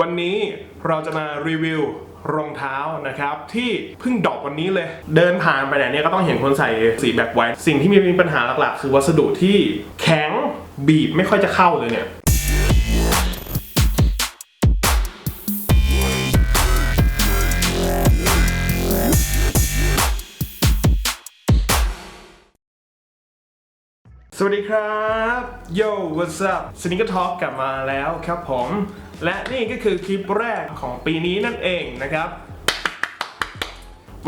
วันนี้เราจะมารีวิวรองเท้านะครับ ที่เพิ่งดรอกวันนี้เลย เดินผ่านไปไหนเนี่ยก็ต้องเห็นคนใส่สีแบ็คไวท์สิ่งที่มีปัญหาหลักๆ คือวัสดุที่แข็งบีบไม่ค่อยจะเข้าเลยเนี่ย สวัสดีครับ Yo what's up สนิกทอ l k กลับมาแล้วครับผม และนี่ก็คือคลิปแรกของปีนี้นั่นเองนะครับ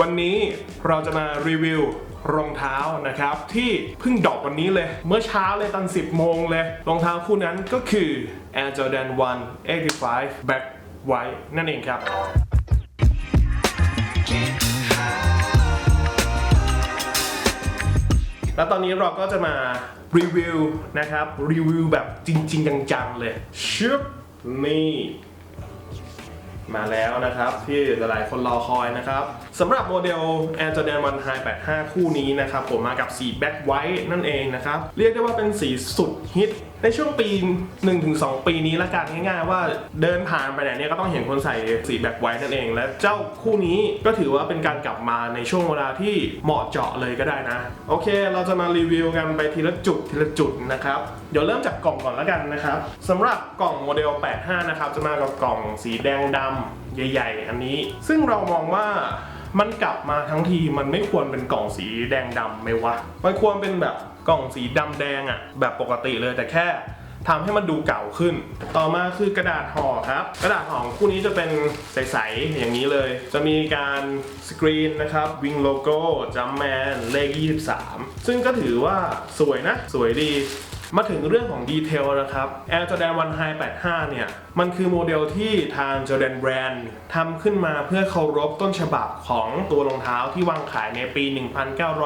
วันนี้เราจะมารีวิวรองเท้านะครับ ที่เพิ่งดรอกวันนี้เลย เมื่อเช้าเลยตอน 10 โมงเลย รองเท้าคู่นั้นก็คือ Air Jordan 1 85 Black White นั่นเองครับแล้วตอนนี้เราก็จะมา รีวิวนะครับ รีวิวแบบจริง ๆ จัง ๆ เลยชึบนี่มาแล้วนะครับ ที่หลายๆคนรอคอยนะครับสำหรับโมเดล Air Jordan 1 High 85 คู่นี้นะครับผมมากับสีแบ็คไวท์นั่นเองนะครับ เรียกได้ว่าเป็นสีสุดฮิต ในช่วงปี 1-2 ปีนี้ละกันง่ายๆ ว่าเดินผ่านไปไหนเนี่ยก็ต้องเห็นคนใส่สีแบ็คไวท์นั่นเอง และเจ้าคู่นี้ก็ถือว่าเป็นการกลับมาในช่วงเวลาที่เหมาะเจาะเลยก็ได้นะ โอเค เราจะมารีวิวกันไปทีละจุดทีละจุดนะครับเดี๋ยวเริ่มจากกล่องก่อนล้วกันนะครับสำหรับกล่องโมเดล 85 นะครับจะมากับกล่องสีแดงดำ ใหญ่ ๆ อันนี้ ซึ่งเรามองว่ามันกลับมาทั้งทีมันไม่ควรเป็นกล่องสีแดงดำไหมวะ มันควรเป็นแบบกล่องสีดำแดงอะแบบปกติเลยแต่แค่ทำให้มันดูเก่าขึ้น ต่อมาคือกระดาษห่อครับ กระดาษห่อคู่นี้จะเป็นใส ๆ อย่างนี้เลย จะมีการสกรีนนะครับ วิงโลโก้ จัมแมน เลข 23 ซึ่งก็ถือว่าสวยนะ สวยดี มาถึงเรื่องของดีเทลนะครับ Air Jordan 1 High 85 เนี่ย มันคือโมเดลที่ทาง Jordan Brand ทำขึ้นมาเพื่อเคารพต้นฉบับของตัวรองเท้าที่วางขายในปี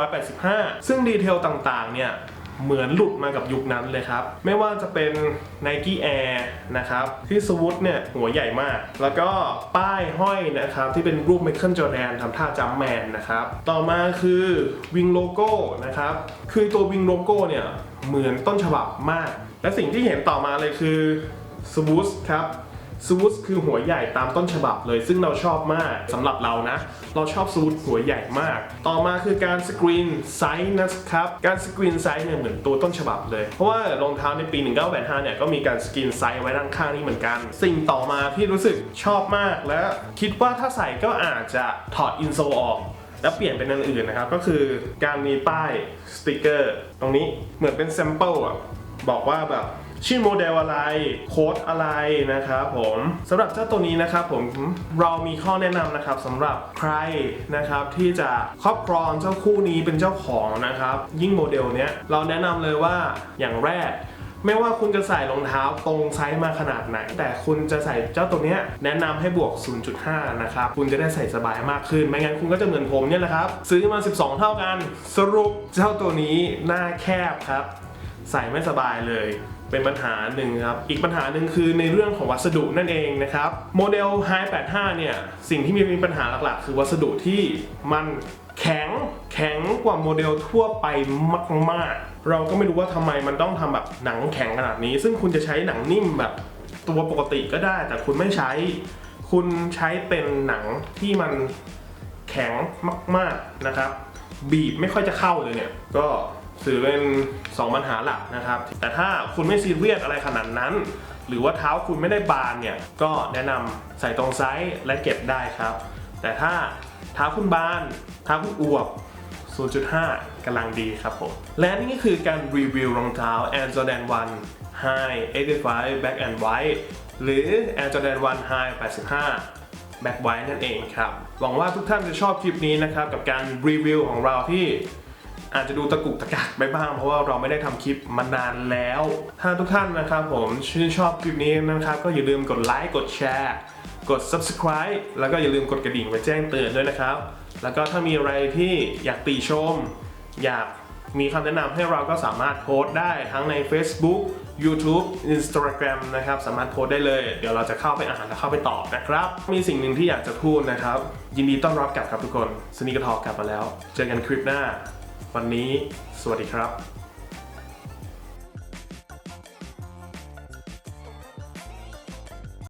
1985 ซึ่งดีเทลต่างๆ เนี่ย เหมือนหลุดมากับยุคนั้นเลยครับ ไม่ว่าจะเป็น Nike Air นะครับที่สวูตเนี่ยหัวใหญ่มาก แล้วก็ป้ายห้อยนะครับที่เป็นรูป Michael Jordan ทำท่าจัมแมนนะครับต่อมาคือวิงโลโก้นะครับคือตัววิงโลโก้เนี่ยเหมือนต้นฉบับมาก และสิ่งที่เห็นต่อมาเลยคือสวูตครับ สวูตคือหัวใหญ่ตามต้นฉบับเลย ซึ่งเราชอบมากสำหรับเรานะ เราชอบสวูตหัวใหญ่มาก ต่อมาคือการสกรีนไซส์นะครับ การสกรีนไซส์เนี่ยเหมือนตัวต้นฉบับเลย เพราะว่ารองเท้าในปี 1985 เนี่ยก็มีการสกรีนไซส์ไว้ด้านข้างนี้เหมือนกัน สิ่งต่อมาที่รู้สึกชอบมากและคิดว่าถ้าใส่ก็อาจจะถอดอินโซลออกแล้วเปลี่ยนเป็นอันอื่นนะครับ ก็คือการมีป้ายสติกเกอร์ ตรงนี้เหมือนเป็นแซมเปิลอะบอกว่าแบบ ชื่อโมเดลอะไร โค้ดอะไรนะครับผมสำหรับเจ้าตัวนี้นะครับผมเรามีข้อแนะนำนะครับสำหรับใครนะครับที่จะครอบครองเจ้าคู่นี้เป็นเจ้าของนะครับ ยิ่งโมเดลเนี้ยเราแนะนำเลยว่าอย่างแรกไม่ว่าคุณจะใส่รองเท้าตรงไซส์มาขนาดไหน แต่คุณจะใส่เจ้าตัวเนี้ยแนะนำให้บวก 0.5 นะครับ คุณจะได้ใส่สบายมากขึ้น ไม่งั้นคุณก็จะเหมือนผมเนี่ยแหละครับ ซื้อมา 12 เท่ากัน สรุปเจ้าตัวนี้หน้าแคบครับ ใส่ไม่สบายเลย เป็นปัญหาหนึ่งครับ อีกปัญหาหนึ่งคือในเรื่องของวัสดุนั่นเองนะครับ โมเดล High 85 เนี่ย สิ่งที่มีปัญหาหลักๆ คือวัสดุที่มันแข็งแข็งกว่าโมเดลทั่วไปมากๆ เราก็ไม่รู้ว่าทำไมมันต้องทำแบบหนังแข็งขนาดนี้ ซึ่งคุณจะใช้หนังนิ่มแบบตัวปกติก็ได้ แต่คุณไม่ใช้ คุณใช้เป็นหนังที่มันแข็งมาก ๆนะครับ บีบไม่ค่อยจะเข้าเลยเนี่ย ก็ ถือเป็น 2 ปัญหาหลักนะครับ แต่ถ้าคุณไม่ซีเรียสอะไรขนาดนั้น หรือว่าเท้าคุณไม่ได้บานเนี่ย ก็แนะนำใส่ตรงไซส์และเก็บได้ครับ แต่ถ้าเท้าคุณบาน เท้าคุณอวบ 0.5กำลังดีครับผม และนี่ก็คือการรีวิวรองเท้า Air Jordan 1 High 85 Black and White หรือ Air Jordan 1 High 85แบ็คไว้นั่นเองครับ หวังว่าทุกท่านจะชอบคลิปนี้นะครับ กับการรีวิวของเราที่ อาจจะดูตะกุกตะกักไปบ้าง เพราะว่าเราไม่ได้ทำคลิปมานานแล้ว ถ้าทุกท่านนะครับผมชื่นชอบคลิปนี้นะครับก็อย่าลืมกดไลค์กดแชร์กด subscribe แล้วก็อย่าลืมกดกระดิ่งไปแจ้งเตือนด้วยนะครับ แล้วก็ถ้ามีอะไรที่อยากติชม อยากมีคำแนะนำให้เราก็สามารถโพสต์ได้ทั้งใน Facebook YouTube Instagram นะครับ สามารถโพสต์ได้เลย เดี๋ยวเราจะเข้าไปอ่านและเข้าไปตอบนะครับ มีสิ่งหนึ่งที่อยากจะพูดนะครับ ยินดีต้อนรับกลับครับทุกคน สนิกทอกลับมาแล้ว เจอกันคลิปหน้า วันนี้สวัสดีครับ